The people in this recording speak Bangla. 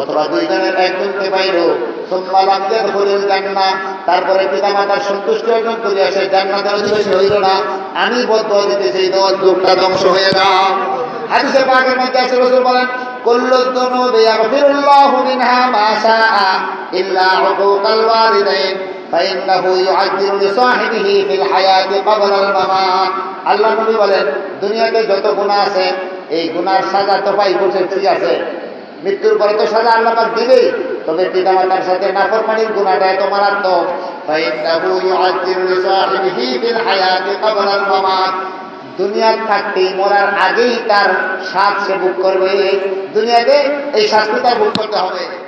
অথবা দুইজনের একজনকে পাইল সুম্মা লাম ইয়াদখুলিল জান্নাহ তারপরে পিতা মাতার সন্তুষ্টি অর্জন করিয়া সে জান্নাতের অধিবাসী হইল না আমি বদ্ধ দিতেছি এই দোয়া লোকটা ধ্বংস হয়ে যাও হাদিসে পাকের মধ্যে আছে রাসূল বলেন কুল্লু যুনুবি ইয়াগফিরুল্লাহু মিনহা মা শাআ ইল্লা উকুকাল ওয়ালিদাইন فإنه يعجل لصاحبه في الحياة قبل الممات আল্লাহ নবী বলেন দুনিয়াতে যত গুনাহ আছে এই গুনার সাজা তো পাই বসে ঠিক আছে মৃত্যুর পরে তো সাজা আল্লাহ পাক দিবেই। তবে পিতা মাতার সাথে নাফরমানির গুণাটা এত মারাত্মক। দুনিয়ার থাকতেই মরার আগেই তার স্বাদ সে ভোগ করবে। দুনিয়াতে এই শাস্তি তার ভোগ করতে হবে?